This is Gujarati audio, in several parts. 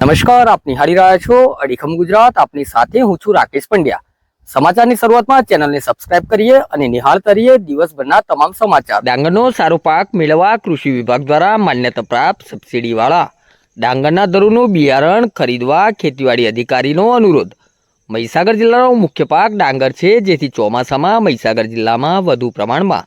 નમસ્કાર આપ નિહાળી રહ્યા છો અડીખમ ગુજરાત. આપની સાથે હું છું રાકેશ પંડ્યા. સમાચારની શરૂઆતમાં ચેનલને સબસ્ક્રાઇબ કરીએ અને નિહાળતા રહીએ દિવસભરના તમામ સમાચાર. ડાંગરનો સારો પાક મેળવવા કૃષિ વિભાગ દ્વારા માન્યતા પ્રાપ્ત સબસિડીવાળા ડાંગરના દરોનું બિયારણ ખરીદવા ખેતીવાડી અધિકારીનો અનુરોધ. મહીસાગર જિલ્લાનો મુખ્ય પાક ડાંગર છે, જેથી ચોમાસામાં મહીસાગર જિલ્લામાં વધુ પ્રમાણમાં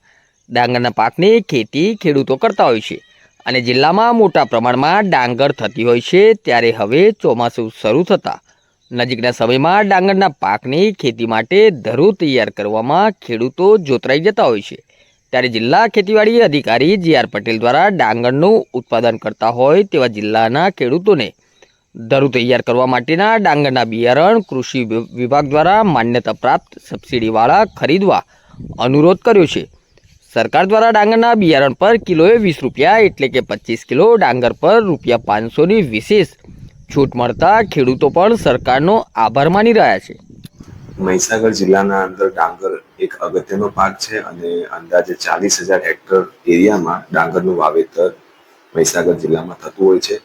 ડાંગરના પાકની ખેતી ખેડૂતો કરતા હોય છે. અને જિલ્લામાં મોટા પ્રમાણમાં ડાંગર થતી હોય છે, ત્યારે હવે ચોમાસું શરૂ થતાં નજીકના સમયમાં ડાંગરના પાકની ખેતી માટે ધરો તૈયાર કરવામાં ખેડૂતો જોતરાઈ જતા હોય છે. ત્યારે જિલ્લા ખેતીવાડી અધિકારી જે આર પટેલ દ્વારા ડાંગરનું ઉત્પાદન કરતા હોય તેવા જિલ્લાના ખેડૂતોને ધરું તૈયાર કરવા માટેના ડાંગરના બિયારણ, કૃષિ વિભાગ દ્વારા માન્યતા પ્રાપ્ત સબસિડીવાળા ખરીદવા અનુરોધ કર્યો છે. સરકાર દ્વારા ડાંગરના બિયારણ પર કિલોએ વીસ રૂપિયા એટલે કે પચીસ કિલો ડાંગર પર રૂપિયા પાંચસોની વિશેષ છૂટ મળતા ખેડૂતો પણ સરકારનો આભાર માની રહ્યા છે. મહીસાગર જિલ્લાના અંદર ડાંગર એક અગત્યનો પાક છે અને અંદાજે ચાલીસ હજાર હેક્ટર એરિયામાં ડાંગરનું વાવેતર મહીસાગર જિલ્લામાં થતું હોય છે.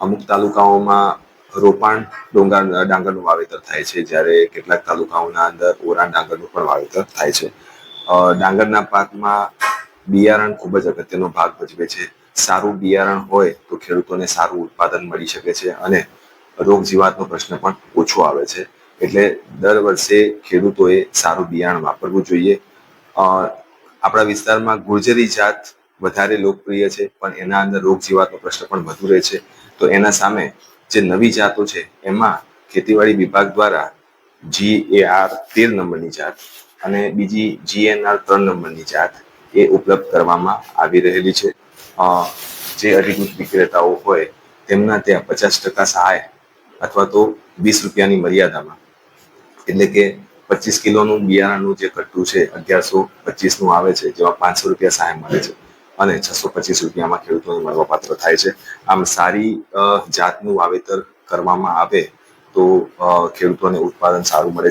અમુક તાલુકાઓમાં રોપાણ ડોંગર, ડાંગરનું વાવેતર થાય છે, જ્યારે કેટલાક તાલુકાઓના અંદર ઓરા ડાંગરનું પણ વાવેતર થાય છે. ડાંગરના પાકમાં બિયારણ ખૂબ જ અગત્યનો ભાગ ભજવે છે. સારું બિયારણ હોય તો ખેડૂતોને સારું ઉત્પાદન મળી શકે છે અને રોગ જીવાતનો પ્રશ્ન પણ ઓછો આવે છે. એટલે દર વર્ષે ખેડૂતોએ સારું બિયારણ વાપરવું જોઈએ. આપણા વિસ્તારમાં ગુર્જરી જાત વધારે લોકપ્રિય છે, પણ એના અંદર રોગ જીવાતનો પ્રશ્ન પણ વધુ રહે છે. તો એના સામે જે નવી જાતો છે, એમાં ખેતીવાડી વિભાગ દ્વારા જી એ આર તેર નંબરની જાત અને બીજી જીએનઆર ત્રણ નંબરની જાત એ ઉપલબ્ધ કરવામાં આવી રહેલી છે. જે અધિકૃત વિક્રેતાઓ હોય તેમના ત્યાં પચાસ ટકા સહાય અથવા તો વીસ રૂપિયાની મર્યાદામાં. એટલે કે પચીસ કિલોનું બિયારણનું જે કટ્ટું છે અગિયારસો પચીસનું આવે છે, જેમાં પાંચસો રૂપિયા સહાય મળે છે અને છસો પચીસ રૂપિયામાં ખેડૂતોને મળવાપાત્ર થાય છે. આમ સારી જાતનું વાવેતર કરવામાં આવે તો ખેડૂતોને ઉત્પાદન સારું મળે છે.